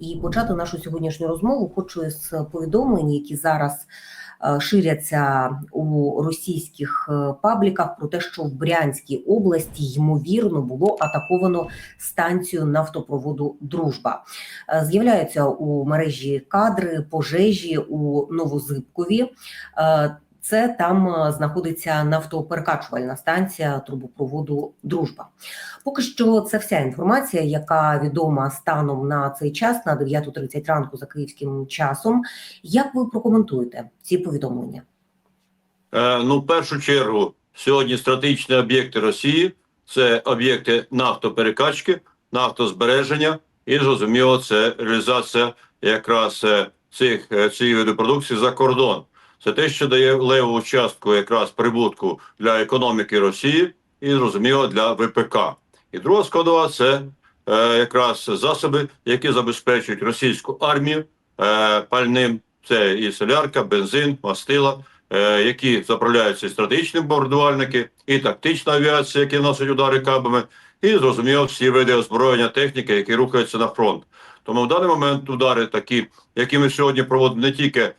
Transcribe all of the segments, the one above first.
І почати нашу сьогоднішню розмову хочу з повідомлень, які зараз е, ширяться у російських е, пабліках про те, що в Брянській області ймовірно було атаковано станцію нафтопроводу Дружба. Е, З'являються у мережі кадри пожежі у Новозибкові. Це там е, знаходиться нафтоперекачувальна станція трубопроводу Дружба. Поки що це вся інформація, яка відома станом на цей час, на 9.30 ранку за київським часом. Як ви прокоментуєте ці повідомлення? Е, Ну, в першу чергу, сьогодні стратегічні об'єкти Росії це об'єкти нафтоперекачки, нафтозбереження, і зрозуміло, це реалізація якраз е, цих е, цієї продукції за кордон. Це те, що дає леву частку якраз прибутку для економіки Росії і зрозуміло для ВПК. І друга складова це е, якраз засоби, які забезпечують російську армію е, пальним. Це і солярка, бензин, мастила, е, які заправляються і стратегічні бомбардувальники, і тактична авіація, які носить удари кабами, і зрозуміло всі види озброєння техніки, які рухаються на фронт. Тому в даний момент удари такі, які ми сьогодні проводимо не тільки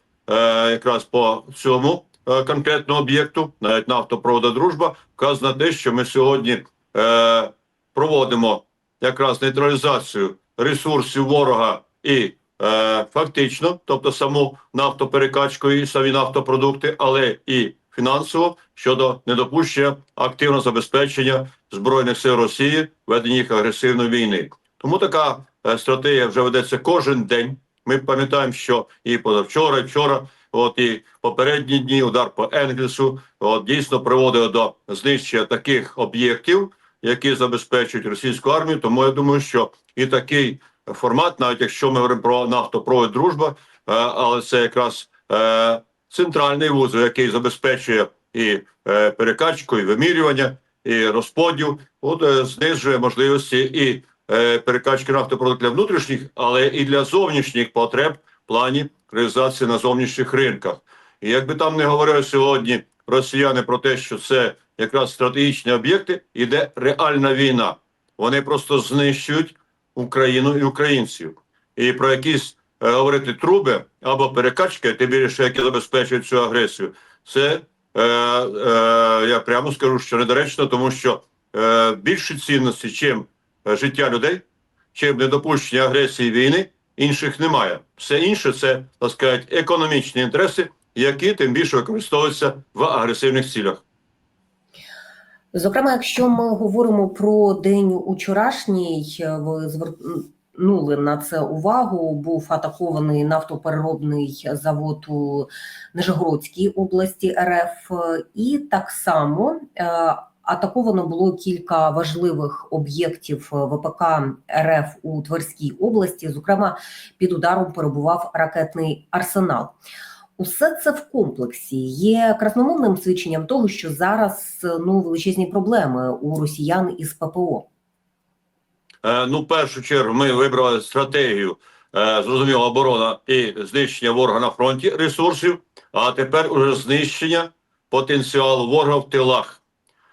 якраз по цьому е, конкретному об'єкту, навіть нафтопровода дружба, вказано те, що ми сьогодні е, проводимо якраз нейтралізацію ресурсів ворога і е, фактично, тобто саму нафтоперекачку і самі нафтопродукти, але і фінансово щодо недопущення активного забезпечення збройних сил Росії ведення їх агресивної війни. Тому така е, стратегія вже ведеться кожен день. Ми пам'ятаємо, що і позавчора, і вчора, от і попередні дні удар по Енгельсу от дійсно приводив до знищення таких об'єктів, які забезпечують російську армію. Тому я думаю, що і такий формат, навіть якщо ми говоримо про нафтопровід дружба, е, але це якраз е, центральний вузол, який забезпечує і е, перекачку, і вимірювання, і розподіл, от знижує можливості і перекачки нафтопродуктів для внутрішніх, але і для зовнішніх потреб в плані реалізації на зовнішніх ринках. І якби там не говорили сьогодні росіяни про те, що це якраз стратегічні об'єкти, іде реальна війна. Вони просто знищують Україну і українців. І про якісь е, говорити труби або перекачки, тим більше, які забезпечують цю агресію, це е, е, я прямо скажу, що недоречно, тому що е, більше цінності, чим е, життя людей, чим недопущення агресії війни, інших немає. Все інше це так сказати, економічні інтереси, які тим більше використовуються в агресивних цілях. Зокрема, якщо ми говоримо про день учорашній, е, ви звернули на це увагу. Був атакований нафтопереробний завод у Нижегородській області РФ, і так само е, атаковано було кілька важливих об'єктів ВПК РФ у Тверській області. Зокрема, під ударом перебував ракетний арсенал. Усе це в комплексі є красномовним свідченням того, що зараз ну величезні проблеми у росіян із ППО. Е, ну, в першу чергу, ми вибрали стратегію е, зрозуміло, оборона і знищення ворога на фронті ресурсів, а тепер уже знищення потенціалу ворога в тилах.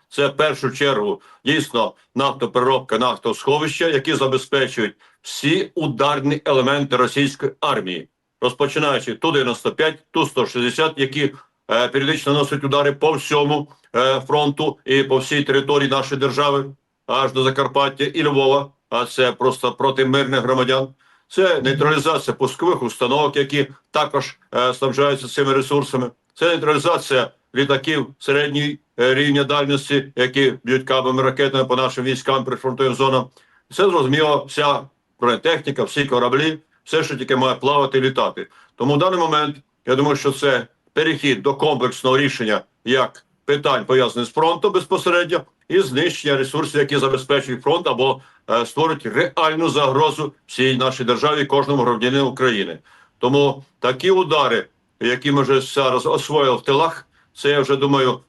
Це в першу чергу дійсно нафтопереробка, нафтосховища, які забезпечують всі ударні елементи російської армії, розпочинаючи Ту-95, Ту-160, які е, періодично носять удари по всьому е, фронту і по всій території нашої держави, аж до Закарпаття і Львова. А це просто проти мирних громадян. Це нейтралізація пускових установок, які також е, снабжаються цими ресурсами. Це нейтралізація літаків середньої рівня дальності, які б'ють кабами ракетами по нашим військам прифронтовим зонам. Це зрозуміло, вся бронетехніка, всі кораблі, все, що тільки має плавати і літати. Тому в даний момент я думаю, що це перехід до комплексного рішення як питань пов'язаних з фронтом безпосередньо, і знищення ресурсів, які забезпечують фронт або е, створюють реальну загрозу всій нашій державі, кожному громадянину України. Тому такі удари, які ми вже зараз освоїли в тилах, це я вже думаю е,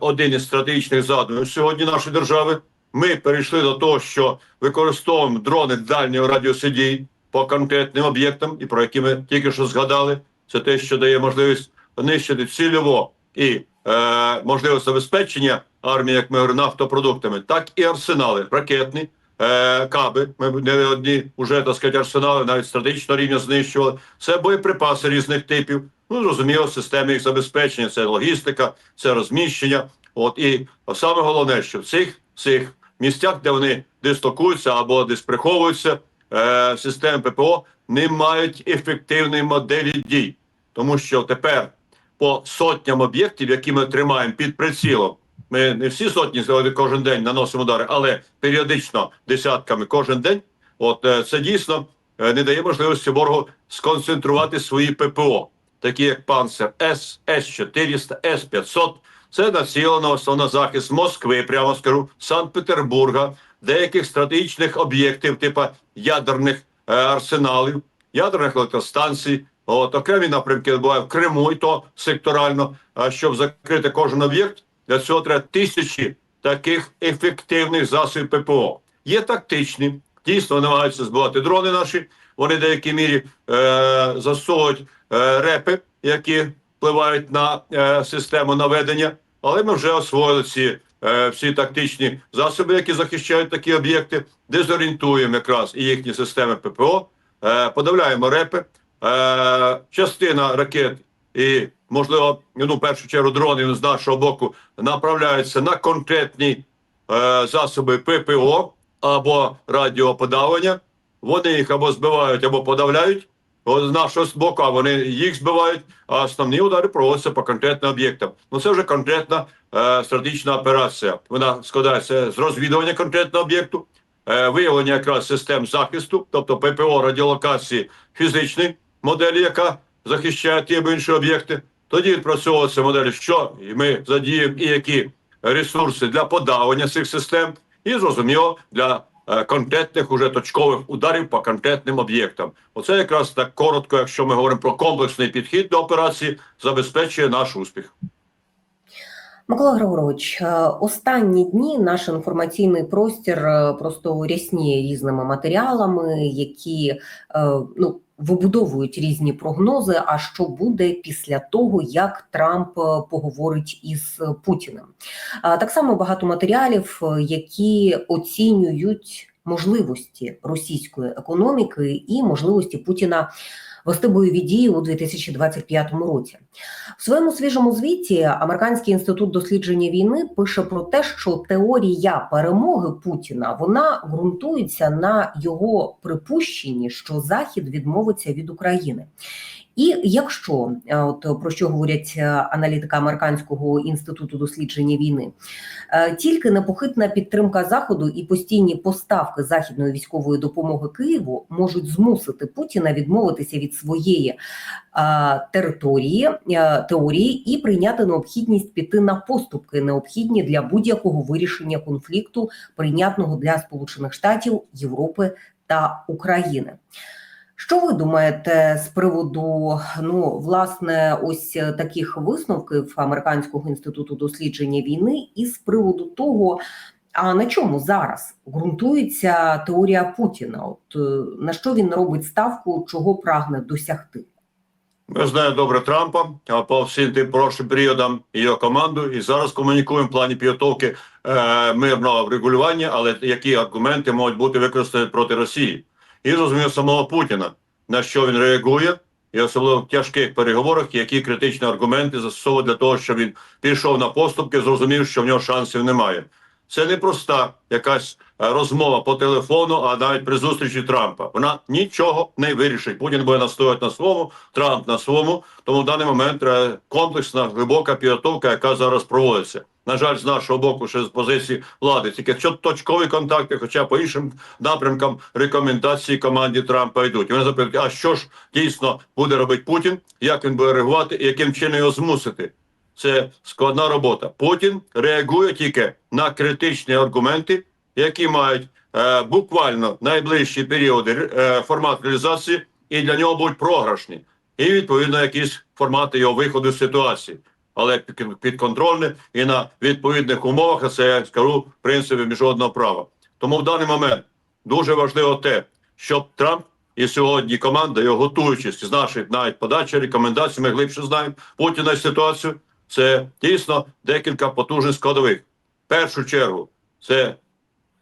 один із стратегічних задумів сьогодні нашої держави. Ми перейшли до того, що використовуємо дрони дальнього радіусу дій по конкретним об'єктам, і про які ми тільки що згадали. Це те, що дає можливість нищити цільово і е, можливість забезпечення армії, як ми говоримо, нафтопродуктами, так і арсенали ракетні, е, каби. Ми не одні вже так сказати, арсенали, навіть стратегічного рівня знищували. Це боєприпаси різних типів. Ну зрозуміло, системи їх забезпечення, це логістика, це розміщення. От і саме головне, що в цих цих місцях, де вони дислокуються або десь приховуються, е, системи ППО не мають ефективної моделі дій, тому що тепер по сотням об'єктів, які ми тримаємо під прицілом. Ми не всі сотні кожен день наносимо удари, але періодично десятками кожен день. От е, це дійсно е, не дає можливості ворогу сконцентрувати свої ППО, такі як Панцер С, С-400, С-500. Це націлено основно на захист Москви, прямо скажу, Санкт-Петербурга, деяких стратегічних об'єктів, типу ядерних е, арсеналів, ядерних електростанцій. От окремі напрямки буває в Криму, і то секторально. А щоб закрити кожен об'єкт, для цього треба тисячі таких ефективних засобів ППО. Є тактичні, дійсно намагаються збивати дрони наші. Вони в деякій мірі е, засовують репи, які впливають на е, систему наведення. Але ми вже освоїли ці е, всі тактичні засоби, які захищають такі об'єкти, дезорієнтуємо якраз і їхні системи ППО, е, подавляємо репи. Е, частина ракет і, можливо, ну, в першу чергу дронів з нашого боку направляються на конкретні е, засоби ППО або радіоподавлення. Вони їх або збивають, або подавляють. От З нашого боку, вони їх збивають, а основні удари проводяться по конкретним об'єктам. Ну це вже конкретна е, стратегічна операція. Вона складається з розвідування конкретного об'єкту, е, виявлення якраз систем захисту, тобто ППО радіолокації фізичної моделі, яка захищає ті або інші об'єкти. Тоді відпрацьовується модель, що ми задіємо і які ресурси для подавання цих систем, і зрозуміло для конкретних уже точкових ударів по конкретним об'єктам. Оце якраз так коротко, якщо ми говоримо про комплексний підхід до операції, забезпечує наш успіх. Микола Григорович, е, останні дні наш інформаційний простір е, просто рясніє різними матеріалами, які е, ну. Вибудовують різні прогнози. А що буде після того, як Трамп е, поговорить із Путіним? Так само багато матеріалів, е, які оцінюють можливості російської економіки і можливості Путіна вести бойові дії у 2025 році. В своєму свіжому звіті Американський інститут дослідження війни пише про те, що теорія перемоги Путіна вона ґрунтується на його припущенні, що Захід відмовиться від України. І якщо е, от про що говорять е, аналітика Американського інституту дослідження війни, е, тільки непохитна підтримка заходу і постійні поставки західної військової допомоги Києву можуть змусити Путіна відмовитися від своєї території теорії і прийняти необхідність піти на поступки, необхідні для будь-якого вирішення конфлікту, прийнятного для Сполучених Штатів, Європи та України. Що ви думаєте з приводу ну власне ось таких висновків Американського інституту дослідження війни, і з приводу того, а на чому зараз ґрунтується теорія Путіна? От е, на що він робить ставку, чого прагне досягти? Ми знаємо добре Трампа по всім тим прошлим періодам його команду. І зараз комунікуємо в плані підготовки е, мирного врегулювання, але які аргументи можуть бути використані проти Росії, і зрозуміло самого Путіна, на що він реагує, і особливо в тяжких переговорах, які критичні аргументи застосовує для того, щоб він пішов на поступки, зрозумів, що в нього шансів немає. Це не проста якась е, розмова по телефону, а навіть при зустрічі Трампа. Вона нічого не вирішить. Путін буде настоювати на своєму, Трамп на своєму. Тому в даний момент треба комплексна глибока підготовка, яка зараз проводиться. На жаль, з нашого боку, ще з позиції влади, тільки що точкові контакти, хоча по іншим напрямкам рекомендації команді Трампа йдуть. Вони запитують, а що ж дійсно буде робити Путін, як він буде реагувати і яким чином його змусити. Це складна робота. Путін реагує тільки на критичні аргументи, які мають е, буквально найближчі періоди е, формат реалізації, і для нього будуть програшні, і відповідно якісь формати його виходу з ситуації, але під- підконтрольні і на відповідних умовах. Це я скажу в принципі міжнародного права. Тому в даний момент дуже важливо те, щоб Трамп і сьогодні команда його готуючись з наших навіть подачі рекомендацій, ми глибше знаємо Путіна ситуацію. Це дійсно декілька потужних складових. В першу чергу це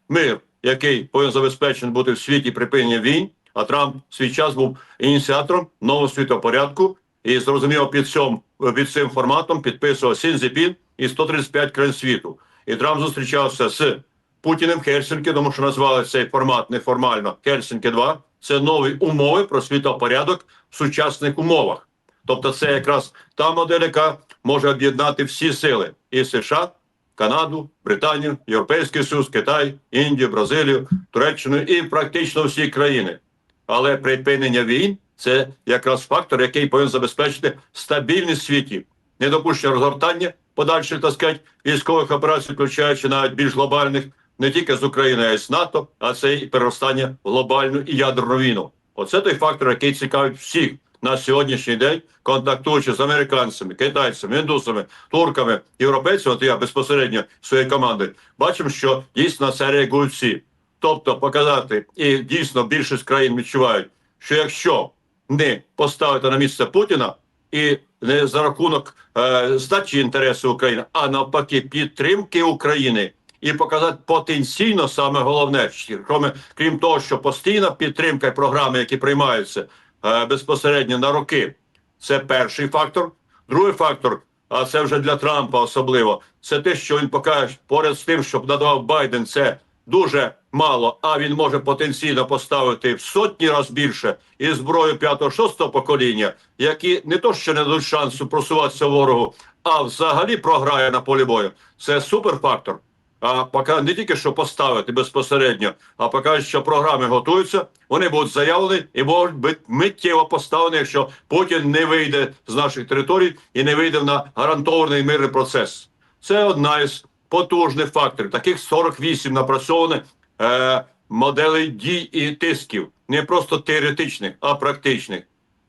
мир який повинен забезпечений бути в світі припинення війн. А Трамп свій час був ініціатором нового світопорядку і зрозуміло під цим, під цим форматом підписував Сінзіпін і 135 країн світу. І Трамп зустрічався з Путіним в Хельсинки, тому що назвали цей формат неформально Хельсинки 2 Це нові умови про світопорядок в сучасних умовах. Тобто, це якраз та модель, яка може об'єднати всі сили і США, Канаду, Британію, Європейський Союз, Китай, Індію, Бразилію, Туреччину і практично всі країни. Але припинення війн це якраз фактор, який повинен забезпечити стабільність світі, недопущення розгортання подальших так сказати, військових операцій, включаючи навіть більш глобальних, не тільки з Україною, а й з НАТО, а це і переростання в глобальну і ядерну війну. Оце той фактор, який цікавить всіх на сьогоднішній день, контактуючи з американцями, китайцями, індусами, турками, європейцями, от я безпосередньо своєю командою, бачимо, що дійсно це реагують всі. Тобто показати, і дійсно більшість країн відчувають, що якщо не поставити на місце Путіна і не за рахунок е, здачі інтересу України, а навпаки, підтримки України і показати потенційно саме головне, крім, крім того, що постійна підтримка і програми, які приймаються е, безпосередньо на роки, це перший фактор. Другий фактор, а це вже для Трампа особливо, це те, що він покаже поряд з тим, щоб надавав Байден, це дуже мало, а він може потенційно поставити в сотні раз більше і зброю 5-6 покоління, які не то що не дадуть шансу просуватися ворогу, а взагалі програє на полі бою. Це суперфактор. А поки не тільки що поставити безпосередньо, а поки що програми готуються, вони будуть заявлені і можуть бути миттєво поставлені, якщо Путін не вийде з наших територій і не вийде на гарантований мирний процес. Це одна із потужних факторів. Таких 48 напрацьованих е, моделей дій і тисків, не просто теоретичних, а практичних.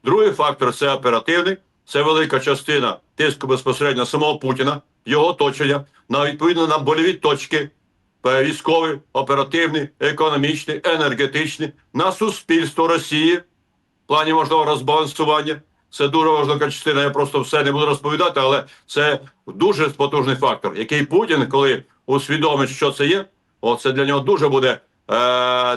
Другий фактор це оперативний, це велика частина тиску безпосередньо самого Путіна, його оточення, на відповідно на больові точки е, військові, оперативні, економічні, енергетичні, на суспільство Росії в плані можливого розбалансування. Це дуже важлива частина. Я просто все не буду розповідати, але це дуже потужний фактор, який Путін, коли усвідомить, що це є, о, це для нього дуже буде е,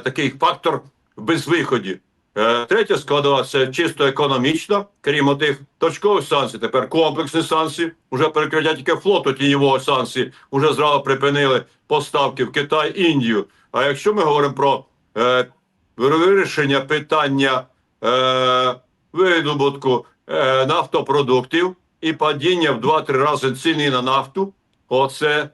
такий фактор безвиході. Е, третя складова це чисто економічна, крім тих точкових санкцій. Тепер комплексні санкції, вже перекриття тільки флоту тіньового санкції, вже зразу припинили поставки в Китай, Індію. А якщо ми говоримо про е, вирішення питання е, видобутку е, нафтопродуктів і падіння в 2-3 рази ціни на нафту, оце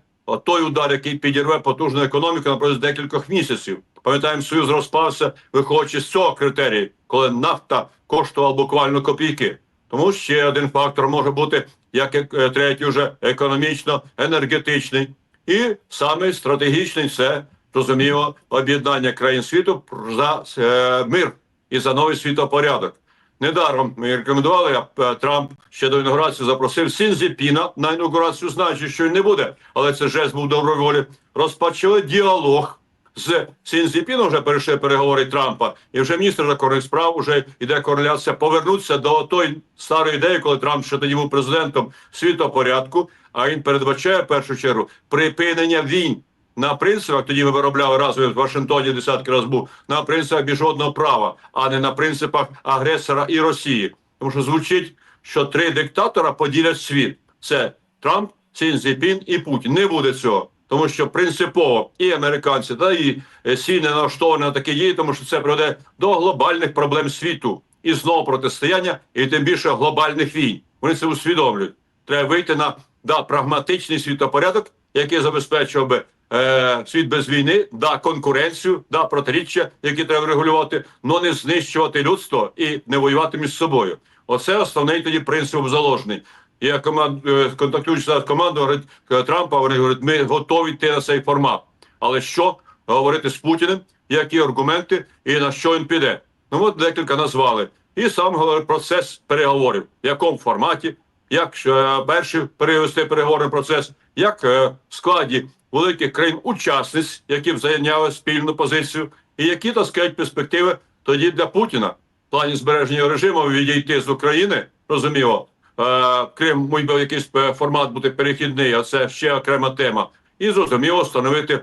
той удар, який підірве потужну економіку на протязі декількох місяців. Пам'ятаємо, союз розпався, виходячи з цього критерію, коли нафта коштувала буквально копійки. Тому ще один фактор може бути, як е, третій, вже економічно, енергетичний, і саме стратегічний це розуміло об'єднання країн світу за е, мир і за новий світопорядок. Недаром ми рекомендували, е, Трамп ще до інаугурації запросив Сінзіпіна на інаугурацію, знаючи, що він не буде, але це жест був доброї волі. Розпочали діалог з Сінзіпіном, вже перейшли переговори Трампа, і вже міністр закордонних справ вже йде кореляція повернутися до тої старої ідеї, коли Трамп ще тоді був президентом світопорядку. А він передбачає в першу чергу припинення війн на принципах. Тоді ми виробляли разом в Вашингтоні десятки разів був на принципах міжнародного права, а не на принципах агресора і Росії. Тому що звучить, що три диктатора поділять світ: це Трамп, Сін Цзіпін і Путін. Не буде цього. Тому що принципово і американці та і е, Сі не налаштовані на такі дії, тому що це приведе до глобальних проблем світу і знову протистояння, і тим більше глобальних війн. Вони це усвідомлюють. Треба вийти на да, прагматичний світопорядок, який забезпечував би е, світ без війни, да, конкуренцію, да, протиріччя, які треба регулювати, але не знищувати людство і не воювати між собою. Оце основний тоді принцип заложений. Я команд е, контактуючи з командою е, Трампа, вони говорять, ми готові йти на цей формат. Але що говорити з Путіним, які аргументи і на що він піде? Ну от декілька назвали. І сам говорить процес переговорів, в якому форматі, як е, перший перевести переговорний процес, як в складі великих країн-учасниць, які б зайняли спільну позицію, і які так сказати, перспективи тоді для Путіна в плані збереження режиму відійти з України, розуміло. Е, Крим мій би якийсь е, формат бути перехідний, а це ще окрема тема. І зрозуміло встановити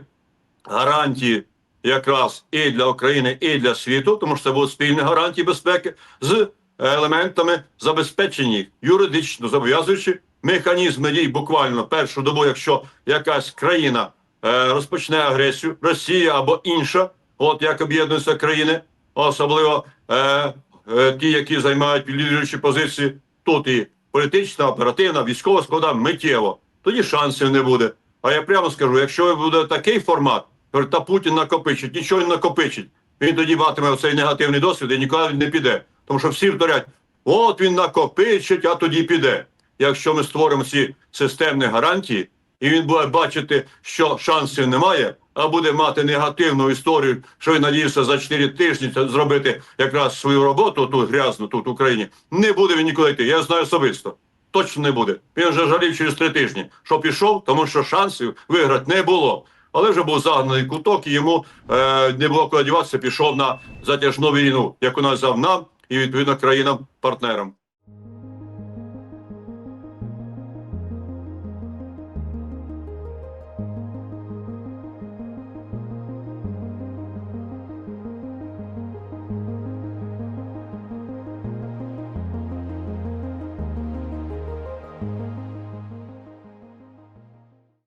гарантії якраз і для України, і для світу, тому що це будуть спільні гарантії безпеки з елементами забезпечення юридично зобов'язуючи механізми дій буквально першу добу, якщо якась країна е, розпочне агресію, Росія або інша, от як об'єднуються країни, особливо е, е, ті, які займають лідируючі позиції, тут і політична, оперативна, військова складова миттєво. Тоді шансів не буде. А я прямо скажу: якщо буде такий формат, та Путін накопичить, нічого не накопичить. Він тоді матиме оцей негативний досвід і ніколи не піде. Тому що всі вторять, от він накопичить, а тоді піде. Якщо ми створимо ці системні гарантії, і він буде бачити, що шансів немає, а буде мати негативну історію, що він надіявся за 4 тижні зробити якраз свою роботу тут грязну, тут в Україні. Не буде він ніколи йти. Я знаю особисто. Точно не буде. Він вже жалів через три тижні, що пішов, тому що шансів виграти не було. Але вже був загнаний куток, і йому е, не було куди діватися, пішов на затяжну війну, яку назвав нам і відповідно країнам-партнерам.